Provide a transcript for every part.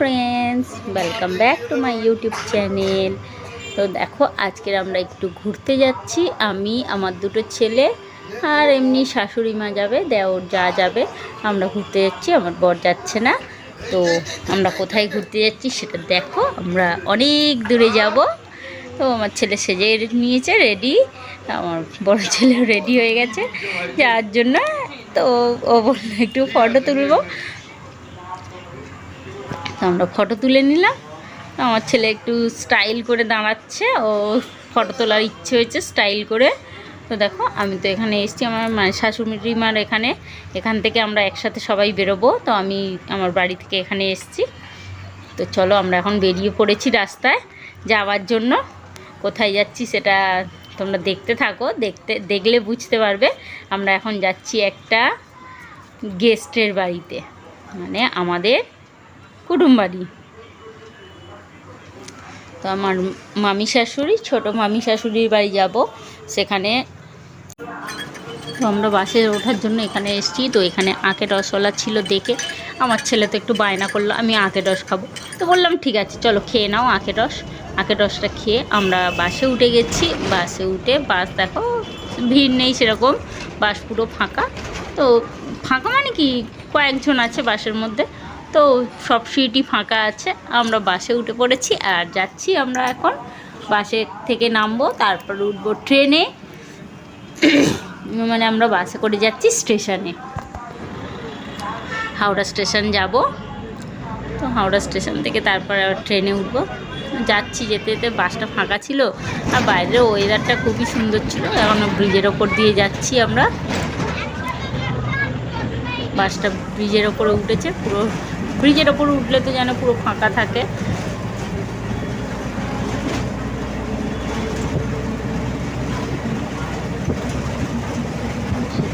Friends welcome back to my YouTube channel তো দেখো, আজকের আমরা একটু ঘুরতে যাচ্ছি। আমি, আমার দুটো ছেলে আর এমনি শাশুড়ি মা যাবে, দেওর যা যাবে, আমরা ঘুরতে যাচ্ছি, আমার বর যাচ্ছে না। তো আমরা কোথায় ঘুরতে যাচ্ছি সেটা দেখো, আমরা অনেক দূরে যাব। তো আমার ছেলে সেজে নিয়েছে রেডি আমার বড় ছেলেও রেডি হয়ে গেছে যাওয়ার জন্য তো ও বলল, একটু ফটো তুলবো। তো আমরা ফটো তুলে নিলাম। আমার ছেলে একটু স্টাইল করে দাঁড়াচ্ছে, ও ফটো তোলার ইচ্ছে হয়েছে স্টাইল করে। তো দেখো, আমি তো এখানে এসেছি, আমার মানে শাশুড়ি মার এখানে। এখান থেকে আমরা একসাথে সবাই বেরোবো। তো আমি আমার বাড়ি থেকে এখানে এসেছি। তো চলো, আমরা এখন বেরিয়ে পড়েছি রাস্তায় যাওয়ার জন্য। কোথায় যাচ্ছি সেটা তোমরা দেখতে থাকো, দেখতে, দেখলে বুঝতে পারবে। আমরা এখন যাচ্ছি একটা গেস্টের বাড়িতে। মানে আমাদের কুটুম বাড়ি। তো আমার মামি শাশুড়ি, ছোট মামি শাশুড়ির বাড়ি যাব। সেখানে তো আমরা বাসে ওঠার জন্য এখানে এসেছি। তো এখানে আঁকে রসওয়ালা ছিল দেখে আমার ছেলে তো একটু বায়না করল, আমি আঁকে রস খাব। তো বললাম, ঠিক আছে, চলো খেয়ে নাও আঁকে রস। আঁকে রসটা খেয়ে আমরা বাসে উঠে গেছি। বাসে উঠে বাস দেখো, ভিড় নেই সেরকম। বাস পুরো ফাঁকা। তো ফাঁকা মানে কি? কয়েকজন আছে বাসের মধ্যে। তো সব সিটই ফাঁকা আছে। আমরা বাসে উঠে পড়েছি আর যাচ্ছি আমরা এখন। বাসে থেকে নামবো, তারপর উঠবো ট্রেনে। মানে আমরা বাসে করে যাচ্ছি স্টেশনে। হাওড়া স্টেশন যাব। তো হাওড়া স্টেশন থেকে তারপর আবার ট্রেনে উঠবো। যাচ্ছি যেতে যেতে বাসটা ফাঁকা ছিল। আর বাইরের ওয়েদারটা খুবই সুন্দর ছিল। এখন ব্রিজের ওপর দিয়ে যাচ্ছি আমরা। বাসটা ব্রিজের ওপরে উঠেছে, পুরো ব্রিজের ওপর উঠলে তো যেন পুরো ফাঁকা থাকে।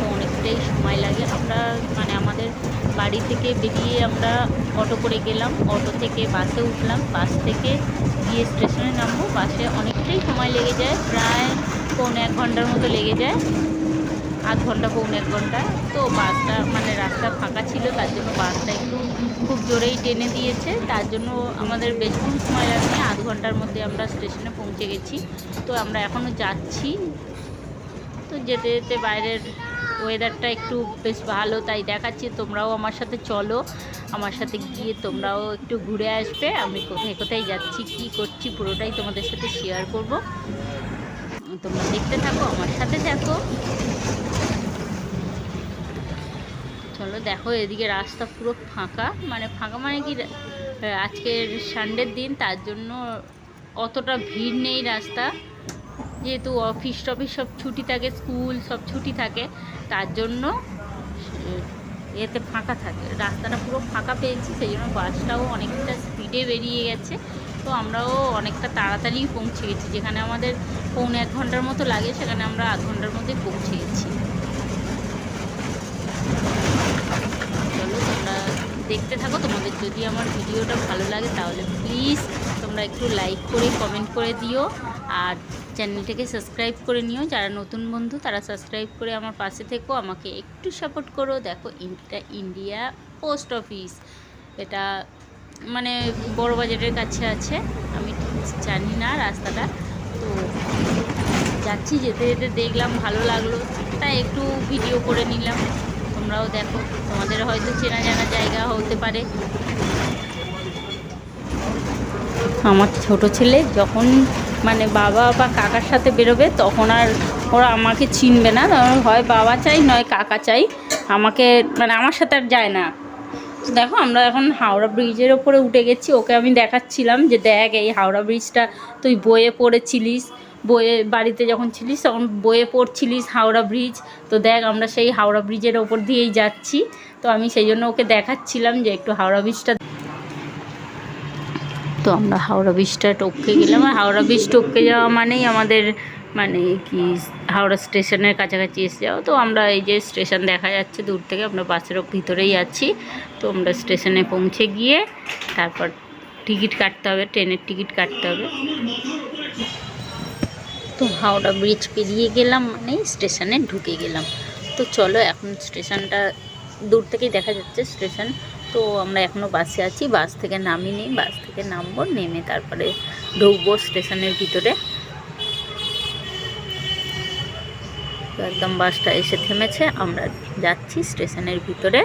অনেকটাই সময় লাগে। আমরা মানে আমাদের বাড়ি থেকে বেরিয়ে আমরা অটো করে গেলাম। অটো থেকে বাসে উঠলাম। বাস থেকে গিয়ে স্টেশনে নামবো। বাসে অনেকটাই সময় লেগে যায়। প্রায় পৌনে এক ঘণ্টার মতো লেগে যায়। আধ ঘণ্টা পৌনে এক ঘণ্টা। তো বাসটা মানে রাস্তা ফাঁকা ছিল, তার জন্য বাসটা একটু খুব জোরেই টেনে দিয়েছে। তার জন্য আমাদের বেশিক্ষণ সময় লাগেনি, আধ ঘণ্টার মধ্যে আমরা স্টেশনে পৌঁছে গেছি। তো আমরা এখনও যাচ্ছি। তো যেতে যেতে বাইরের ওয়েদারটা একটু বেশ ভালো, তাই দেখাচ্ছি। তোমরাও আমার সাথে চলো, আমার সাথে গিয়ে তোমরাও একটু ঘুরে আসবে। আমি কোথায় কোথায় যাচ্ছি, কি করছি, পুরোটাই তোমাদের সাথে শেয়ার করব। তোমরা দেখতে থাকো, আমার সাথে থাকো। চলো দেখো, এদিকে রাস্তা পুরো ফাঁকা। মানে ফাঁকা মানে কি আজকের সানডের দিন, তার জন্য অতটা ভিড় নেই রাস্তা। যেহেতু অফিস টফিস সব ছুটি থাকে, স্কুল সব ছুটি থাকে, তার জন্য এতে ফাঁকা থাকে। রাস্তাটা পুরো ফাঁকা পেয়েছি, সেই জন্য বাসটাও অনেকটা স্পিডে বেরিয়ে গেছে। তো আমরাও অনেকটা তাড়াতাড়ি পৌঁছে গেছি। যেখানে আমাদের পৌনে এক ঘণ্টার মতো লাগে, সেখানে আমরা আধ ঘণ্টার মধ্যে পৌঁছে গেছি চলো, তোমরা দেখতে থাকো, তোমাদের যদি আমার ভিডিওটা ভালো লাগে, তাহলে প্লিজ তোমরা একটু লাইক করে কমেন্ট করে দিও। আর চ্যানেলটাকে সাবস্ক্রাইব করে নিও। যারা নতুন বন্ধু, তারা সাবস্ক্রাইব করে আমার পাশে থেকো। আমাকে একটু সাপোর্ট করো। দেখো এটা ইন্ডিয়া পোস্ট অফিস এটা মানে বড় বাজারের কাছে আছে। আমি ঠিক জানি না রাস্তাটা। তো যাচ্ছি, যেতে যেতে দেখলাম, ভালো লাগল। তাই একটু ভিডিও করে নিলাম। তোমরাও দেখো, তোমাদের হয়তো চেনা জানা জায়গা হতে পারে। আমার ছোট ছেলে যখন মানে বাবা বা কাকার সাথে বেরোবে, তখন আর ওরা আমাকে চিনবে না। হয় বাবা চাই, নয় কাকা চাই। আমাকে মানে আমার সাথে আর যায় না। দেখো, আমরা এখন হাওড়া ব্রিজের ওপরে উঠে গেছি। ওকে আমি দেখাচ্ছিলাম যে, দেখ, এই হাওড়া ব্রিজটা তুই বয়ে পড়েছিলিস বয়ে বাড়িতে যখন ছিলিস তখন বয়ে পড়ছিলিস হাওড়া ব্রিজ। তো দেখ, আমরা সেই হাওড়া ব্রিজের ওপর দিয়েই যাচ্ছি। তো আমি সেই জন্য ওকে দেখাচ্ছিলাম যে, একটু হাওড়া ব্রিজটা তো আমরা হাওড়া ব্রিজটা টপকে গেলাম। আর হাওড়া ব্রিজ টপকে যাওয়া মানেই আমাদের মানে কি, হাওড়া স্টেশনের কাছাকাছি এসে যাও। তো আমরা এই যে স্টেশন দেখা যাচ্ছে দূর থেকে, আমরা বাসের ভিতরেই আছি। তো আমরা স্টেশনে পৌঁছে গিয়ে তারপর টিকিট কাটতে হবে, ট্রেনের টিকিট কাটতে হবে। তো হাওড়া ব্রিজ পেরিয়ে গেলাম মানে স্টেশনে ঢুকে গেলাম। তো চলো এখন স্টেশনটা দূর থেকেই দেখা যাচ্ছে স্টেশন। তো আমরা এখনও বাসে আছি, বাস থেকে নামিনি, বাস থেকে নামবো, নেমে তারপরে ঢুকবো স্টেশনের ভিতরে। তো একদম বাসটা এসে থেমেছে। আমরা যাচ্ছি স্টেশনের ভিতরে।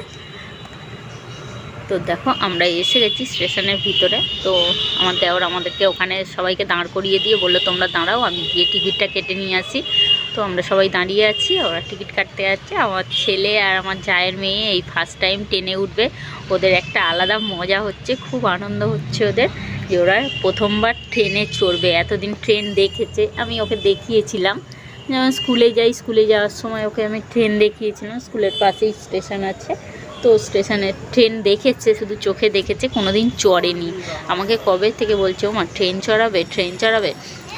তো দেখো, আমরা এসে গেছি স্টেশনের ভিতরে। তো আমার দেওর আমাদেরকে ওখানে সবাইকে দাঁড় করিয়ে দিয়ে বলল, তোমরা দাঁড়াও, আমি গিয়ে টিকিটটা কেটে নিয়ে আসি। তো আমরা সবাই দাঁড়িয়ে আছি, ওরা টিকিট কাটতে যাচ্ছে। আমার ছেলে আর আমার জায়ের মেয়ে এই ফার্স্ট টাইম ট্রেনে উঠবে। ওদের একটা আলাদা মজা হচ্ছে, খুব আনন্দ হচ্ছে ওদের যে ওরা প্রথমবার ট্রেনে চড়বে। এতদিন ট্রেন দেখেছে, আমি ওকে দেখিয়েছিলাম। যেমন স্কুলে যাই, স্কুলে যাওয়ার সময় ওকে আমি ট্রেন দেখিয়েছিলাম। স্কুলের পাশেই স্টেশন আছে। তো স্টেশনে ট্রেন দেখেছে, শুধু চোখে দেখেছে কোনো দিন চড়েনি। আমাকে কবে থেকে বলছে ও মা ট্রেন চড়াবে ট্রেন চড়াবে?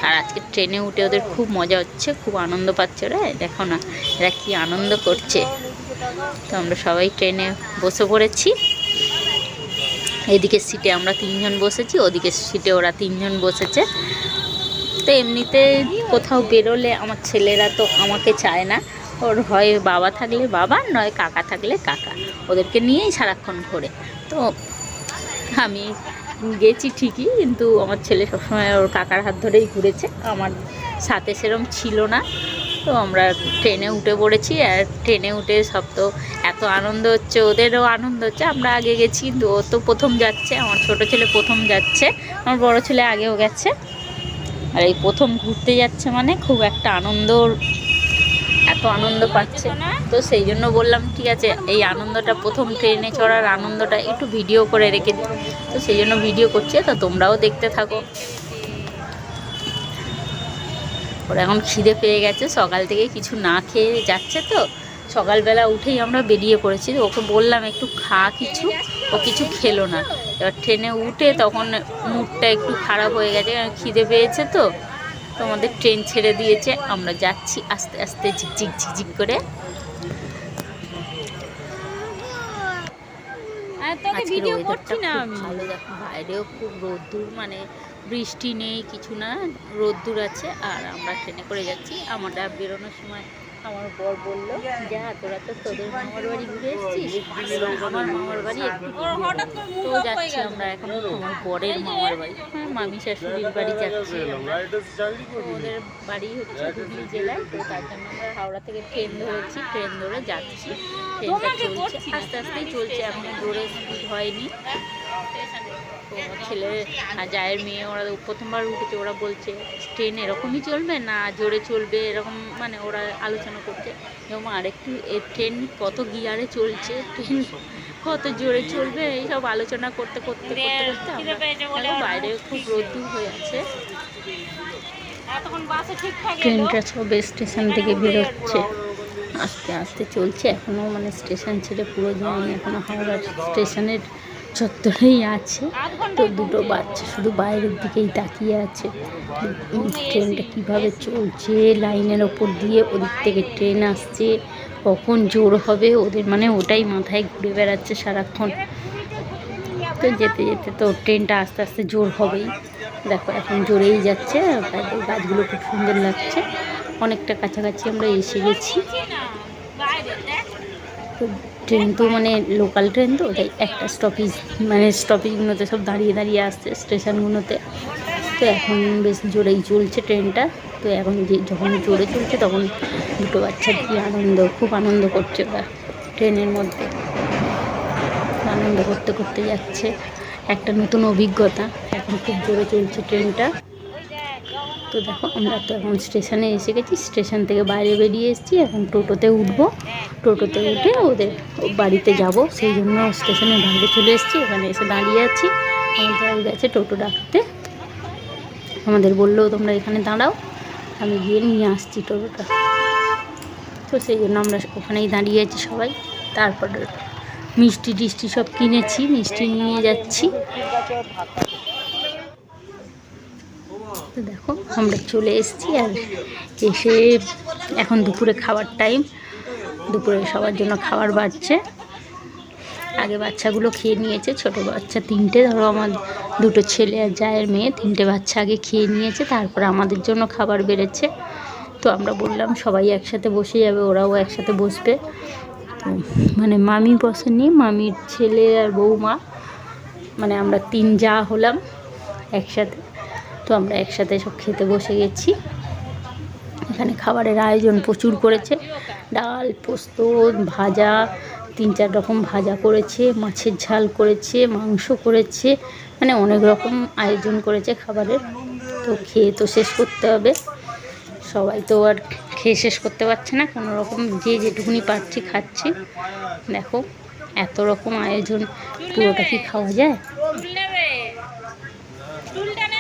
আর আজকে ট্রেনে উঠে ওদের খুব মজা হচ্ছে, খুব আনন্দ পাচ্ছে ওরা। দেখো না, এরা কি আনন্দ করছে। তো আমরা সবাই ট্রেনে বসে পড়েছি। এদিকে সিটে আমরা তিনজন বসেছি, ওদিকে সিটে ওরা তিনজন বসেছে। তো এমনিতে কোথাও বেরোলে আমার ছেলেরা তো আমাকে চায় না। ওর হয় বাবা থাকলে বাবা, নয় কাকা থাকলে কাকা। ওদেরকে নিয়েই সারাক্ষণ ঘোরে। তো আমি গেছি ঠিকই, কিন্তু আমার ছেলে সবসময় ওর কাকার হাত ধরেই ঘুরেছে। আমার সাথে সেরম ছিল না। তো আমরা ট্রেনে উঠে পড়েছি, আর ট্রেনে উঠে সব তো এত আনন্দ হচ্ছে, ওদেরও আনন্দ হচ্ছে। আমরা আগে গেছি, কিন্তু ও তো প্রথম যাচ্ছে, আমার ছোট ছেলে প্রথম যাচ্ছে, আমার বড় ছেলে আগেও গেছে। আর এই প্রথম ঘুরতে যাচ্ছে মানে খুব একটা আনন্দ এত আনন্দ পাচ্ছে। তো সেই জন্য বললাম, ঠিক আছে, এই আনন্দটা, প্রথম ট্রেনে চড়ার আনন্দটা একটু ভিডিও করে রেখে দিই। তো সেই জন্য ভিডিও করছে, তো তোমরাও দেখতে থাকো। ওরা এখন খিদে পেয়ে গেছে, সকাল থেকে কিছু না খেয়ে যাচ্ছে তো। সকালবেলা উঠেই আমরা বেরিয়ে পড়েছি। ওকে বললাম একটু খা কিছু। ও কিছু খেলো না। এবার ট্রেনে উঠে তখন মুডটা একটু খারাপ হয়ে গেছে খিদে পেয়েছে তো। তো আমাদের ট্রেন ছেড়ে দিয়েছে। আমরা যাচ্ছি আস্তে আস্তে ঝিকঝিক ঝিকঝিক করে। আজকের ওয়েদারটা খুব ভালো দেখো বাইরেও খুব রোদ্দুর মানে বৃষ্টি নেই কিছু না রোদ্দুর আছে। আর আমরা ট্রেনে করে যাচ্ছি। আমরা বেরোনোর সময় আমার বর বলল যা তোরা তো তোদের মামার বাড়ি ঘুরে এসেছিস? আমার মামার বাড়ি একটু তো যাচ্ছি আমরা এখন আমার বরের মামার বাড়ি। হ্যাঁ মামি শাশুড়ির বাড়ি যাচ্ছি। ওদের বাড়ি হচ্ছে হুগলি জেলায়। তো তার জন্য আমরা হাওড়া থেকে ট্রেন ধরেছি। ট্রেন ধরে যাচ্ছি। ট্রেনটা চলছে। আস্তে আস্তেই চলছে। এখন জোরে স্পিড হয়নি। ছেলে আর জায়ের মেয়ে ওরা প্রথমবার উঠেছে ওরা বলছে ট্রেন এরকমই চলবে না জোরে চলবে? এরকম মানে ওরা আলোচনা করছে। যেমন আরেকটু এ ট্রেন কত গিয়ারে চলছে? ট্রেন কত জোরে চলবে? এইসব আলোচনা করতে করতে করতে করতে আমরা বাইরে খুব রোদ্দুর হয়ে আছে। ট্রেনটা সবে স্টেশন থেকে বেরোচ্ছে। আস্তে আস্তে চলছে। এখনও মানে স্টেশন ছেড়ে পুরো যায়নি এখনও হাওড়ার স্টেশনের চত্বরেই আছে। তো দুটো বাচ্চা শুধু বাইরের দিকেই তাকিয়ে আছে। ট্রেনটা কীভাবে চলছে? লাইনের ওপর দিয়ে ওদিক থেকে ট্রেন আসছে। কখন জোর হবে? ওদের মানে ওটাই মাথায় ঘুরে বেড়াচ্ছে সারাক্ষণ। তো যেতে যেতে তো ট্রেনটা আস্তে আস্তে জোর হবেই। দেখো, এখন জোরেই যাচ্ছে। গাছগুলো খুব সুন্দর লাগছে। অনেকটা কাছাকাছি আমরা এসে গেছি। ট্রেন তো মানে লোকাল ট্রেন তো, তাই একটা স্টপেজ মানে স্টপেজগুলোতে সব দাঁড়িয়ে দাঁড়িয়ে আসছে স্টেশনগুলোতে তো এখন বেশ জোরেই চলছে ট্রেনটা। তো এখন যে যখন জোরে চলছে তখন দুটো বাচ্চার কি আনন্দ, খুব আনন্দ করছে ওরা ট্রেনের মধ্যে। আনন্দ করতে করতে যাচ্ছে। একটা নতুন অভিজ্ঞতা। এখন খুব জোরে চলছে ট্রেনটা। তো দেখো, আমরা তো এখন স্টেশনে এসে গেছি। স্টেশন থেকে বাইরে বেরিয়ে এসেছি। এখন টোটোতে উঠবো। টোটোতে উঠে ওদের বাড়িতে যাব। সেই জন্য স্টেশনের বাইরে চলে এসেছি। এখানে এসে দাঁড়িয়ে আছি। আমাদের গেছে টোটো ডাকতে। আমাদের বলল, তোমরা এখানে দাঁড়াও। আমি গিয়ে নিয়ে আসছি টোটোটা। তো সেই জন্য আমরা ওখানেই দাঁড়িয়ে আছি সবাই। তারপর মিষ্টি টিষ্টি সব কিনেছি। মিষ্টি নিয়ে যাচ্ছি। তো দেখো, আমরা চলে এসেছি আর এসে এখন দুপুরে খাবার টাইম দুপুরে সবার জন্য খাবার বাড়ছে। আগে বাচ্চাগুলো খেয়ে নিয়েছে, ছোট বাচ্চা তিনটে। ধরো আমার দুটো ছেলে আর জায়ের মেয়ে, তিনটে বাচ্চা আগে খেয়ে নিয়েছে, তারপর আমাদের জন্য খাবার বেড়েছে। তো আমরা বললাম, সবাই একসাথে বসে যাবে, ওরাও একসাথে বসবে। মানে মামি বসেনি মামির ছেলে আর বৌমা। মানে আমরা তিন যা হলাম একসাথে। তো আমরা একসাথে সব খেতে বসে গেছি। এখানে খাবারের আয়োজন প্রচুর করেছে। ডাল, পোস্ত, ভাজা, তিন চার রকম ভাজা করেছে, মাছের ঝাল করেছে, মাংস করেছে মানে অনেক রকম আয়োজন করেছে খাবারের। তো খেয়ে তো শেষ করতে হবে। সবাই তো আর খেয়ে শেষ করতে পারছে না। কোনো রকম যে যেটুকুনি পাচ্ছি খাচ্ছি। দেখো, এত রকম আয়োজন, পুরোটা কি খাওয়া যায়?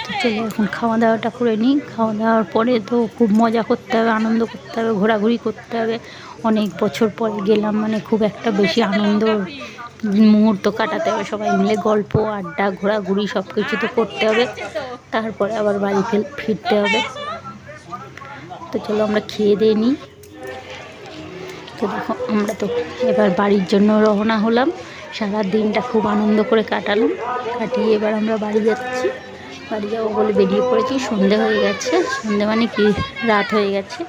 তো চলো, এখন খাওয়া দাওয়াটা করে নিই। খাওয়া দাওয়ার পরে তো খুব মজা করতে হবে, আনন্দ করতে হবে, ঘোরাঘুরি করতে হবে। অনেক বছর পরে গেলাম মানে খুব একটা বেশি আনন্দ মুহূর্ত কাটাতে হবে। সবাই মিলে গল্প, আড্ডা, ঘোরাঘুরি সব কিছু তো করতে হবে। তারপরে আবার বাড়ি ফের ফিরতে হবে। তো চলো, আমরা খেয়ে দিয়ে নিই। তো দেখো, আমরা তো এবার বাড়ির জন্য রওনা হলাম। সারা দিনটা খুব আনন্দ করে কাটালাম। কাটিয়ে এবার আমরা বাড়ি যাচ্ছি। বাড়ি যাব বলে বেরিয়ে পড়েছি, সন্ধে হয়ে গেছে। সন্ধে মানে কি? রাত হয়ে গেছে।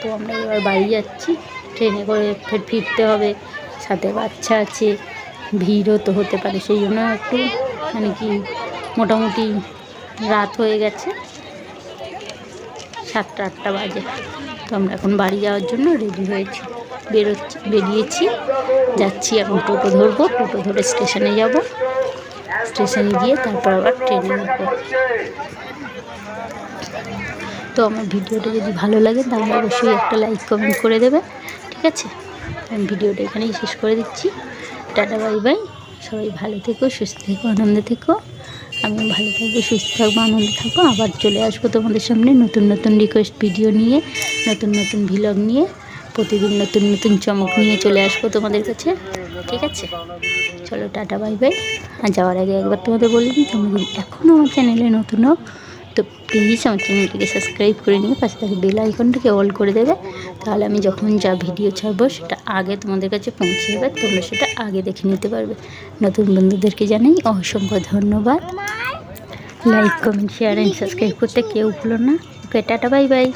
তো আমরা এবার বাড়ি যাচ্ছি। ট্রেনে করে ফের ফিরতে হবে। সাথে বাচ্চা আছে। ভিড়ও তো হতে পারে। সেই জন্য একটু মানে কি মোটামুটি রাত হয়ে গেছে। সাতটা, আটটা বাজে। তো আমরা এখন বাড়ি যাওয়ার জন্য রেডি হয়েছি। বেরোচ্ছি, বেরিয়েছি। যাচ্ছি এখন টোটো ধরবো। টোটো ধরে স্টেশনে যাব। স্টেশনে গিয়ে তারপর আবার ট্রেনে উঠবো। তো আমার ভিডিওটা যদি ভালো লাগে তাহলে অবশ্যই একটা লাইক কমেন্ট করে দেবে, ঠিক আছে? আমি ভিডিওটা এখানেই শেষ করে দিচ্ছি। টাটা বাই বাই সবাই ভালো থেকো, সুস্থ থেকো, আনন্দে থেকো। আমি ভালো থাকব, সুস্থ থাকব, আনন্দে থাকব। আবার চলে আসব তোমাদের সামনে নতুন নতুন রিকোয়েস্ট ভিডিও নিয়ে, নতুন নতুন ভিলগ নিয়ে। প্রতিদিন নতুন নতুন চমক নিয়ে চলে আসব তোমাদের কাছে। ঠিক আছে? চলো টাটা বাই বাই। আর যাওয়ার আগে একবার তোমাদের বলে দিই তোমরা যদি এখনও আমার চ্যানেলে নতুন হও তো প্লিজ আমার চ্যানেলটিকে সাবস্ক্রাইব করে নিয়ে পাশে থাকে বেল আইকনটাকে অল করে দেবে। তাহলে আমি যখন যা ভিডিও ছাড়বো সেটা আগে তোমাদের কাছে পৌঁছে যাবে তোমরা সেটা আগে দেখে নিতে পারবে। নতুন বন্ধুদেরকে জানাই অসংখ্য ধন্যবাদ। Like comment share and subscribe করতে কেউ ভুলো না। Okay tata bye bye.